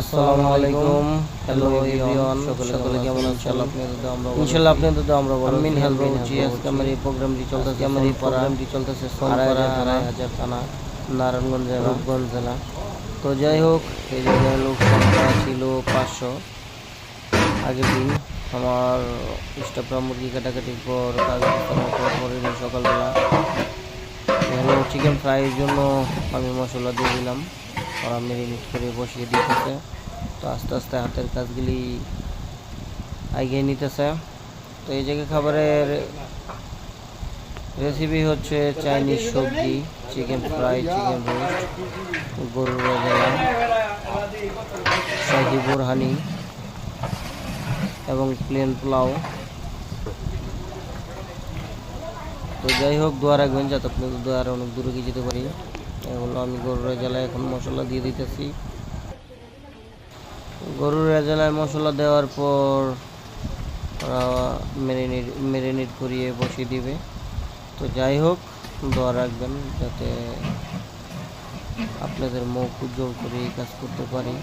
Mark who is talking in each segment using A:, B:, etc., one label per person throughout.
A: আসসালামু আলাইকুম। Hello everyone সকলে কেমন আছেন? ইনশাআল্লাহ আপনাদের তো আমরা বড় মিন হেলথ বলছি আজকে আমার এই প্রোগ্রামটি চলতেছে আমার এই প্রোগ্রামটি চলতেছে সোমবার আড়াই হাজার থানা নারায়ণগঞ্জ জেলা রূপগঞ্জ জেলা। তো যাই হোক এই জায়গায় লোক সংখ্যা ছিল পাঁচশো। আগের দিন আমার স্টাফরা মুরগি কাটাকাটির পর কাজ পরের দিন সকালবেলা এখানে চিকেন ফ্রাইয়ের জন্য আমি মশলা দিয়ে দিলাম। ওরা মেরিনেট করে বসিয়ে দিতেছে। তো আস্তে আস্তে হাতের কাজগুলি এগিয়ে নিতেছে। তো এই জায়গায় খাবারের রেসিপি হচ্ছে চাইনিজ সবজি চিকেন ফ্রাই চিকেন রোস্ট গরুর শাহি বোরহানি এবং প্লেন পোলাও। তো যাই হোক, দোয়া রাখবেন যাতে আপনাদের দোয়ার অনেক দূরে গিয়ে যেতে পারি। এগুলো আমি গরুর রেজালায় এখন মশলা দিয়ে দিতেছি। গরুর রেজালায় মশলা দেওয়ার পর ওরা মেরিনেট মেরিনেট করিয়ে বসিয়ে দিবে। তো যাই হোক, দোয়া রাখবেন যাতে আপনাদের মুখ উজ্জ্বল করে এই কাজ করতে পারি।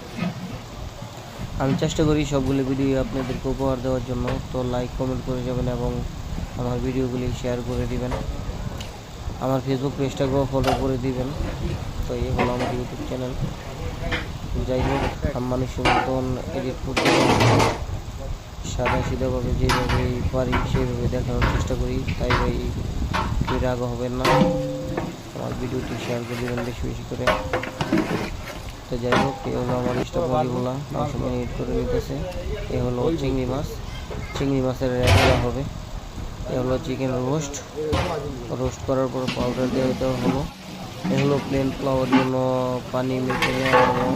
A: আমি চেষ্টা করি সবগুলো ভিডিও আপনাদেরকে উপহার দেওয়ার জন্য। তো লাইক কমেন্ট করে যাবেন এবং আমার ভিডিওগুলি শেয়ার করে দিবেন। আমার ফেসবুক পেজটাকেও ফলো করে দিবেন। তো এই হলো আমার ইউটিউব চ্যানেল যাই হোক মানুষের মতন এডিট করতে সাদা সিধাভাবে যেভাবে পারি সেইভাবে দেখানোর চেষ্টা করি। তাই ভাই কেউ রাগ হবেন না। আমার ভিডিওটি শেয়ার করে দেবেন বেশি বেশি করে। তো যাই হোক এই হলো আমার স্টপ মুরগিগুলা মাংস মিনিট করে নিতেছে এ হলো চিংড়ি মাছ। চিংড়ি মাছের রেগুলা হবে। এ হলো চিকেন রোস্ট রোস্ট করার পর পাউডার দিয়ে দেওয়া হলো। এ হলো প্লেন ফ্লাওয়ার জন্য পানি মেখে নেওয়া হলো।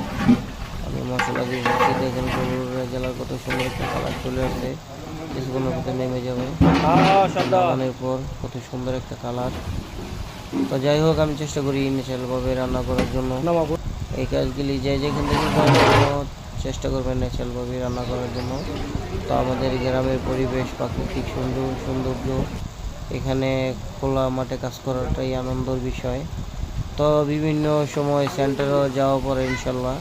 A: আমি মশলা দিয়ে দিচ্ছি দেখেন গরুর জেলার কত সুন্দর একটা কালার চলে আসছে। কিছুক্ষণের মধ্যে নেমে যাবে। লাগানোর পর কত সুন্দর একটা কালার তো যাই হোক আমি চেষ্টা করি ন্যাচারালভাবে রান্না করার জন্য। এই কাজগুলি যে যেখান থেকে চেষ্টা করবেন ন্যাচারালভাবে রান্না করার জন্য। তো আমাদের গ্রামের পরিবেশ, প্রাকৃতিক সুন্দর, সৌন্দর্য, এখানে খোলা মাঠে কাজ করাটাই আনন্দের বিষয়। তো বিভিন্ন সময় সেন্টারেও যাওয়া পরে ইনশাল্লাহ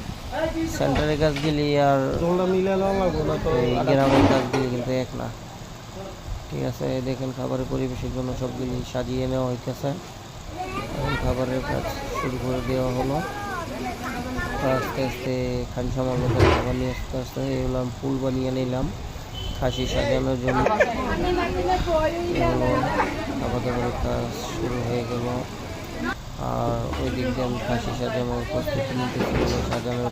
A: সেন্টারের কাজগুলি আর এই গ্রামের কাজগুলি কিন্তু এক না। ঠিক আছে দেখেন খাবারের পরিবেশের জন্য সবগুলি সাজিয়ে নেওয়া হইতেছে। খাবারের কাজ শুরু করে দেওয়া হলো। আস্তে আস্তে খানসা মতো খাবার নিয়ে আস্তে আস্তে এগুলো আমি ফুল বানিয়ে নিলাম। খাসি সাজানোর জন্য দাবারের কাজ শুরু হয়ে গেল। আর ওই দিক দিয়ে আমি খাসি সাজানোর প্রস্তুতি নিতে সাজানোর